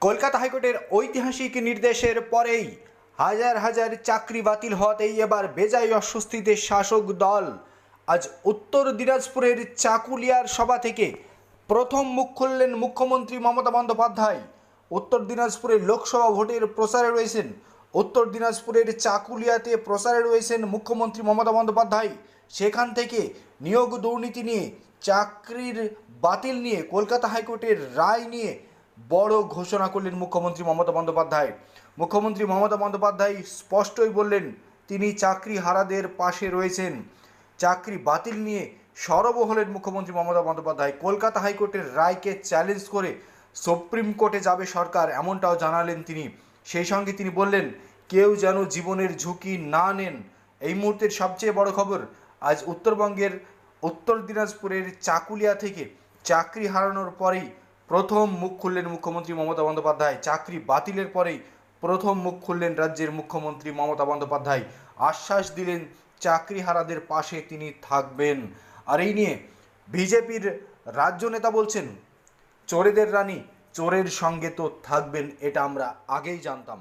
কলকাতা হাইকোর্টের ঐতিহাসিক নির্দেশের পরেই হাজার হাজার চাকরি বাতিল হওয়াতেই এবার বেজায় অস্বস্তিতে শাসক দল। আজ উত্তর দিনাজপুরের চাকুলিয়ার সভা থেকে প্রথম মুখ খুললেন মুখ্যমন্ত্রী মমতা বন্দ্যোপাধ্যায়। উত্তর দিনাজপুরের লোকসভা ভোটের প্রচারে রয়েছেন উত্তর দিনাজপুরের চাকুলিয়াতে প্রচারে রয়েছেন মুখ্যমন্ত্রী মমতা বন্দ্যোপাধ্যায়। সেখান থেকে নিয়োগ দুর্নীতি নিয়ে, চাকরির বাতিল নিয়ে কলকাতা হাইকোর্টের রায় নিয়ে বড় ঘোষণা করলেন মুখ্যমন্ত্রী মমতা বন্দ্যোপাধ্যায়। মুখ্যমন্ত্রী মমতা বন্দ্যোপাধ্যায় স্পষ্টই বললেন, তিনি চাকরি হারাদের পাশে রয়েছেন। চাকরি বাতিল নিয়ে সরব হলেন মুখ্যমন্ত্রী মমতা বন্দ্যোপাধ্যায়। কলকাতা হাইকোর্টের রায়কে চ্যালেঞ্জ করে সুপ্রিম কোর্টে যাবে সরকার, এমনটাও জানালেন তিনি। সেই সঙ্গে তিনি বললেন, কেউ যেন জীবনের ঝুঁকি না নেন। এই মুহূর্তের সবচেয়ে বড় খবর, আজ উত্তরবঙ্গের উত্তর দিনাজপুরের চাকুলিয়া থেকে চাকরি হারানোর পরেই প্রথম মুখ খুললেন মুখ্যমন্ত্রী মমতা বন্দ্যোপাধ্যায়। চাকরি বাতিলের পরেই প্রথম মুখ খুললেন রাজ্যের মুখ্যমন্ত্রী মমতা বন্দ্যোপাধ্যায়। আশ্বাস দিলেন চাকরি হারাদের পাশে তিনি থাকবেন। আর এই নিয়ে বিজেপির রাজ্য নেতা বলছেন, চোরেদের রানী, চোরের সঙ্গে তো থাকবেন, এটা আমরা আগেই জানতাম।